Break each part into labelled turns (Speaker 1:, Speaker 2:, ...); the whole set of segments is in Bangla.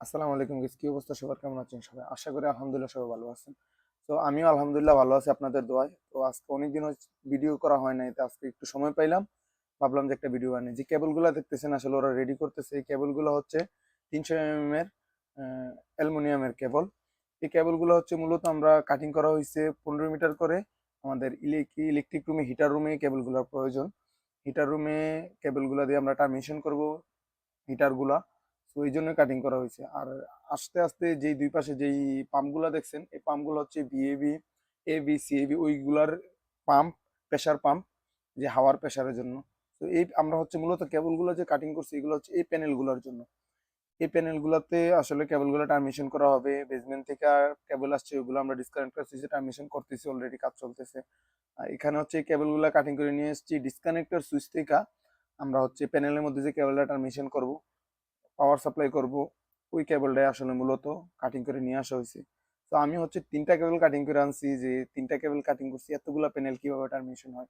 Speaker 1: আসসালামু আলাইকুম guys, কি অবস্থা? সবার কেমন আছেন সবাই? আশা করি আলহামদুলিল্লাহ সবাই ভালো আছেন। তো আমিও আলহামদুলিল্লাহ ভালো আছি আপনাদের দোয়ায়। তো আজকে অনেকদিন ভিডিও করা হয় নাই তো আজকে একটু সময় পাইলাম। ভাবলাম যে একটা ভিডিও বানাই। যে কেবলগুলো দেখতেছেন আসলে ওরা রেডি করতেছে এই কেবলগুলো হচ্ছে তিনশো এম এর অ্যালুমিনিয়ামের কেবল এই কেবলগুলো হচ্ছে মূলত আমরা কাটিং করা হয়েছে পনেরো মিটার করে। আমাদের ইলেকট্রিক রুমে হিটার রুমে কেবলগুলোর প্রয়োজন। হিটার রুমে কেবলগুলো দিয়ে আমরা টার্মিনেশন করব হিটারগুলা তো এই জন্য কাটিং করা হয়েছে। আর আস্তে আস্তে যেই দুই পাশে যেই পাম্পগুলো দেখছেন, এই পাম্পগুলো হচ্ছে বিএবি এবি সিএবি ওইগুলার পাম্প প্রেশার পাম্প যে হাওয়ার প্রেশারের জন্য। তো এই আমরা হচ্ছে মূলত কেবলগুলো যে কাটিং করছি, এগুলো হচ্ছে এই প্যানেলগুলোর জন্য। এই প্যানেলগুলোতে আসলে কেবলগুলো টার্মিনেশন করা হবে বেসমেন্ট থেকে আর কেবল আসছে, ওইগুলো আমরা ডিসকানেক্ট করতেছি টার্মিনেশন করতেছি অলরেডি কাজ চলতেছে। আর এখানে হচ্ছে কেবলগুলো কাটিং করে নিয়ে এসেছি ডিসকানেক্টর সুইচ থেকে আমরা হচ্ছে প্যানেলের মধ্যে যে কেবলটা টার্মিনেশন করব পাওয়ার সাপ্লাই করব, ওই কেবলটাই আসলে মূলত কাটিং করে নিয়ে আসা হয়েছে। তো আমি হচ্ছে তিনটা কেবল কাটিং করে আনছি, যে তিনটা কেবল কাটিং করছি, এতগুলা প্যানেল কীভাবে টার্মিনেশন হয়?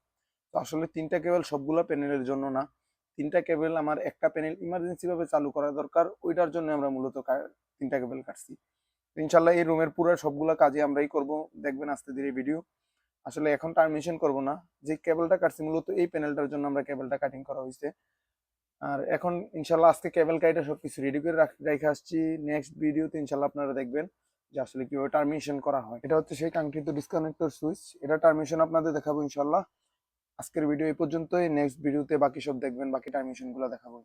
Speaker 1: তো আসলে তিনটা কেবল সবগুলা প্যানেলের জন্য না, তিনটা কেবল আমার একটা প্যানেল ইমার্জেন্সি ভাবে চালু করা দরকার, ওইটার জন্য আমরা মূলত তিনটা কেবল কাটছি। ইনশাল্লাহ এই রুমের পুরো সবগুলা কাজে আমরাই করব, দেখবেন আস্তে ধীরে ভিডিও আসলে এখন টার্মিনেশন করব না, যে কেবলটা কাটছি, মূলত এই প্যানেলটার জন্য আমরা কেবলটা কাটিং করা হয়েছে। আর এখন ইনশাল্লাহ আজকে কেবল কাইটা সবকিছু রেডি করে রেখে আসছি। নেক্সট ভিডিওতে ইনশাল্লাহ আপনারা দেখবেন যে আসলে কীভাবে টার্মিনেশন করা হয়। এটা হচ্ছে সেই কাঙ্ক্ষিত ডিসকানেক্টর সুইচ এটা টার্মিনেশন আপনাদের দেখাবো ইনশাল্লাহ। আজকের ভিডিও এই পর্যন্তই। নেক্সট ভিডিওতে বাকি সব দেখবেন, বাকি টার্মিনেশনগুলো দেখাবো